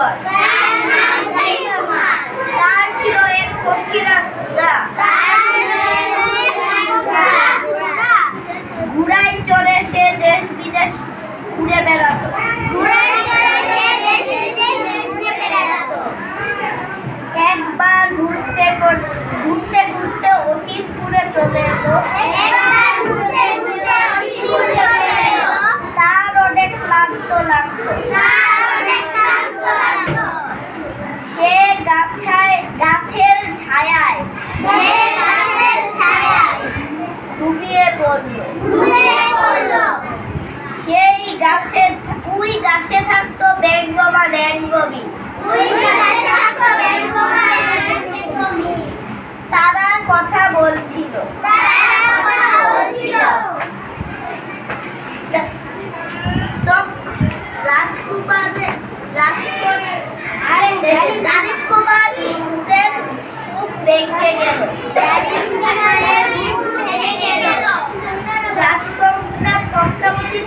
কুমার তার ছিল এক পক্ষীরা ঘোড়া ঘোড়ায় চড়ে সে দেশ বিদেশ ঘুরে বেড়াতো। পড়ল সেই গাছে ওই গাছে থাকতো ব্যঙ্গ বা ব্যঙ্গবী তারা কথা বলছিল। রাজকুমারের রাজকুমার দারিব খুব বেঁকে গেল রাজকন্যা কংসাবতীর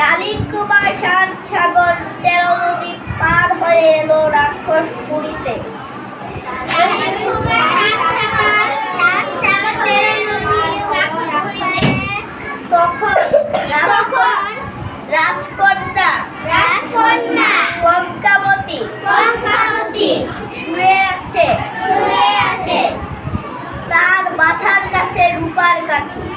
ডালিম কুমার সাত সাগর তেরো নদী পার হয়ে এলো তখন রাজকন্যা রাজকন্যা কঙ্কাবতী শুয়ে আছে। তার মাথার কাছে রূপার কাঠি।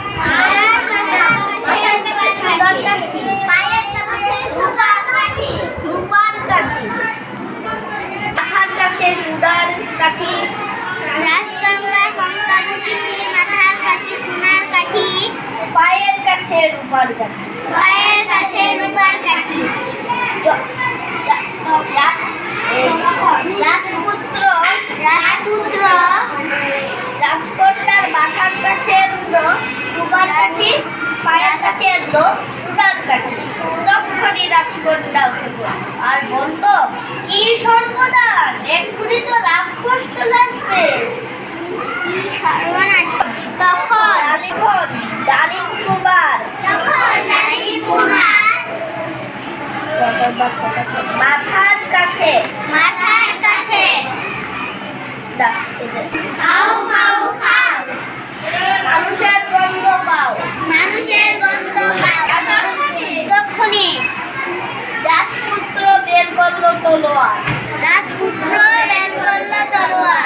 এলো সোনার কাঠি তখনই রাজকন্যা উঠে আর বলল কি সর্বনাশ? এক্ষুনি তো রাক্ষস চলে আসবে। সর্বনাশ? তখন ডালিম ডালিম কুমার তখন নারী কুমার মাথার তলোয়ার। রাজপুত্র বের তরোয়ার